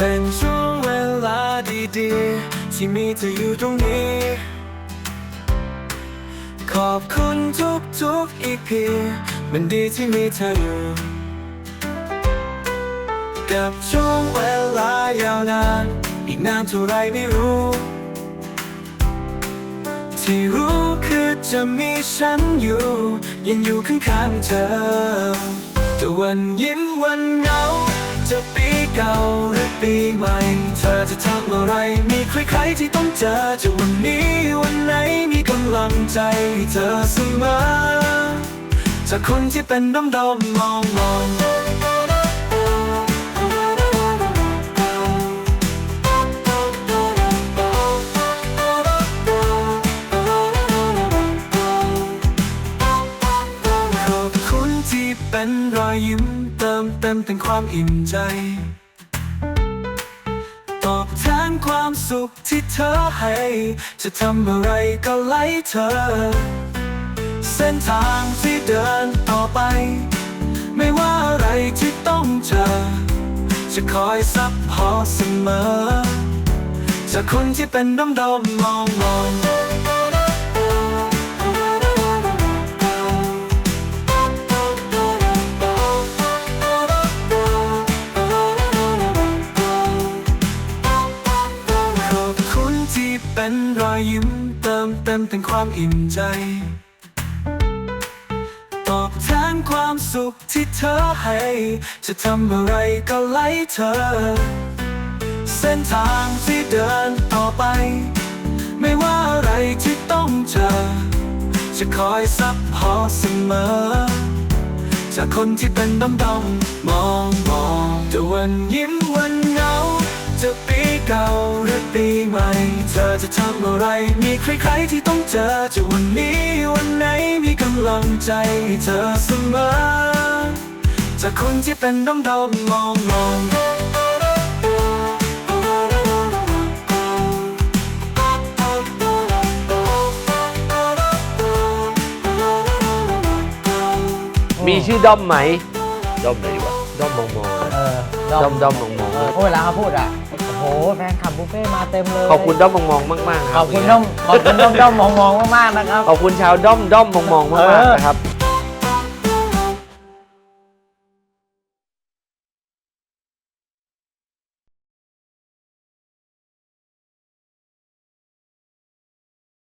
เป็นช่วงเวลาดีๆ ที่มีเธออยู่ตรงนี้ ขอบคุณทุกๆอีพีมันดีที่มีเธออยู่ กับช่วงเวลายาวนาน อีกนานเท่าไรไม่รู้ ที่รู้คือจะมีฉันอยู่ ยังอยู่ข้างๆเธอจะวันยิ้มวันเหงา จะปีเก่าหรือปีใหม่ เธอจะทำอะไร มีใครๆที่ต้องเจอจะวันนี้วันไหนมีกำลังใจให้เธอเสมอจากคนที่เป็นดมดมๆมองมอง ที่เป็นรอยยิ้มเติมเต็มเป็นความอิ่มใจ ตอบแทนความสุขที่เธอให้ จะทำอะไรก็ไล่เธอ เส้นทางที่เดินต่อไป ไม่ว่าอะไรที่ต้องเจอ จะคอยซับพอเสมอ จากคนที่เป็นดมดมมองมอง ที่เป็นรอยยิ้มเติมเต็มเป็นความอิ่มใจ ตอบแทนความสุขที่เธอให้ จะทำอะไรก็ไล่เธอ เส้นทางที่เดินต่อไป ไม่ว่าอะไรที่ต้องเจอ จะคอยซับพอเสมอ จากคนที่เป็นดำดำมองมองจะวันยิ้มวันเหงาจะปีเก่า ปีใหม่ เธอจะทำอะไร มีใครๆที่ต้องเจอจะวันนี้วันไหนมีกำลังใจให้เธอเสมอจากคนที่เป็นดำดำมมองมองมีชื่อด้อมไหมด้อมไหนดีวะด้อมมองมองเออด้อมด้อมมองมองเออเพราะเวลาเขาพูดอะ โอ้โหแฟนคลับบุฟเฟ่ต์มาเต็มเลยขอบคุณด้อมมองมองมากมากๆนะขอบคุณด้อมขอบคุณด้อมด้อมมองมองๆมากๆนะครับ ขอบคุณชาวด้อมด้อมมองมองมากเอๆอนะครับ